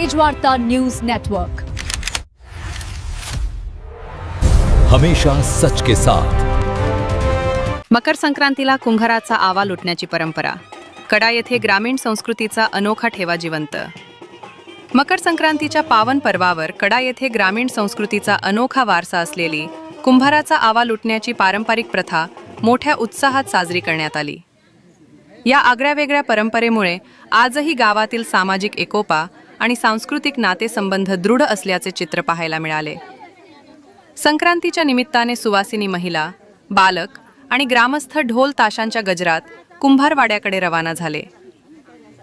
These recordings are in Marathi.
Tejvarta news network. हमेशा सच के साथ. मकर संक्रांतीला कुंभाराचा आवा लुटण्याची परंपरा. कडा येथे ग्रामीण संस्कृतीचा अनोखा ठेवा जिवंत. मकर संक्रांतीच्या पावन पर्वावर कडा येथे ग्रामीण संस्कृतीचा अनोखा वारसा असलेली कुंभाराचा आवा लुटण्याची पारंपरिक प्रथा मोठ्या उत्साहात साजरी करण्यात आली. या आगळ्यावेगळ्या परंपरेमुळे आजही गावातील सामाजिक एकोपा आणि सांस्कृतिक नातेसंबंध दृढ असल्याचे चित्र पाहायला मिळाले. संक्रांतीच्या निमित्ताने सुवासिनी महिला बालक आणि ग्रामस्थ ढोल ताशांच्या गजरात कुंभारवाड्याकडे रवाना झाले.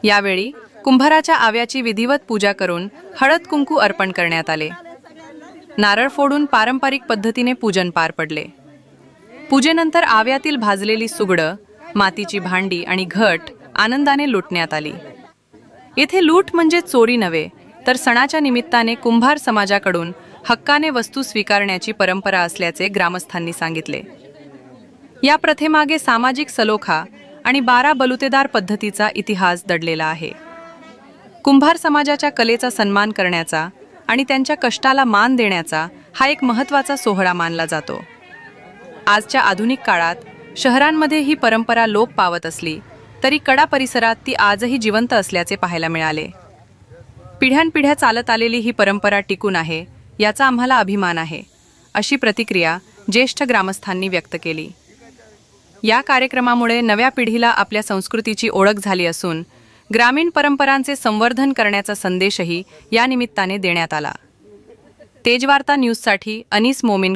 यावेळी कुंभाराच्या आव्याची विधिवत पूजा करून हळद कुंकू अर्पण करण्यात आले. नारळ फोडून पारंपरिक पद्धतीने पूजन पार पडले. पूजेनंतर आव्यातील भाजलेली सुगडं मातीची भांडी आणि घट आनंदाने लुटण्यात आली. येथे लूट म्हणजे चोरी नव्हे तर सणाच्या निमित्ताने कुंभार समाजाकडून हक्काने वस्तू स्वीकारण्याची परंपरा असल्याचे ग्रामस्थांनी सांगितले. या प्रथेमागे सामाजिक सलोखा आणि बारा बलुतेदार पद्धतीचा इतिहास दडलेला आहे. कुंभार समाजाच्या कलेचा सन्मान करण्याचा आणि त्यांच्या कष्टाला मान देण्याचा हा एक महत्त्वाचा सोहळा मानला जातो. आजच्या आधुनिक काळात शहरांमध्ये ही परंपरा लोप पावत असली तरी कडा परिसरात ती आजही जिवंत असल्याचे पाहायला मिळाले. पिढ्यानपिढ्या चालत आलेली ही परंपरा टिकून आहे याचा आम्हाला अभिमान आहे अशी प्रतिक्रिया ज्येष्ठ ग्रामस्थांनी व्यक्त केली. या कार्यक्रमामुळे नव्या पिढीला आपल्या संस्कृतीची ओळख झाली असून ग्रामीण परंपरांचे संवर्धन करण्याचा संदेशही या निमित्ताने देण्यात आला. तेजवार्ता न्यूजसाठी अनिस मोमीन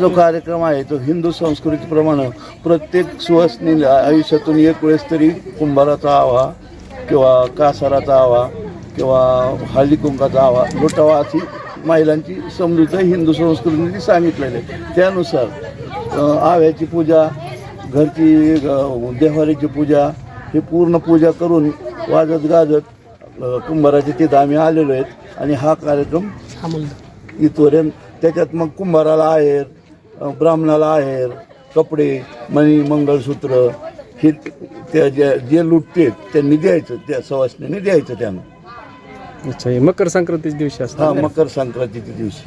जो कार्यक्रम आहे तो हिंदू संस्कृतीप्रमाणे प्रत्येक सुवासनी आयुष्यातून एक वेळेस तरी कुंभाराचा आवा किंवा कासाराचा आवा किंवा हळदी कुंकाचा आवा लुटावा अशी महिलांची समजूत हिंदू संस्कृतीने सांगितलेली आहे. त्यानुसार आव्याची पूजा घरची देवारीची पूजा हे पूर्ण पूजा करून वाजत गाजत अ, कुंभाराच्या तिथं आम्ही आलेलो आहेत. आणि हा कार्यक्रम इथपर्यंत त्याच्यात मग कुंभाराला आहेर ब्राह्मणाला आहेर कपडे मणी मंगळसूत्र हे त्या जे जे लुटते त्यांनी द्यायचं त्या सवासनीने द्यायचं त्यांना. अच्छा हे मकर संक्रांतीच्या दिवशी हा असतात मकर संक्रांतीच्या दिवशी.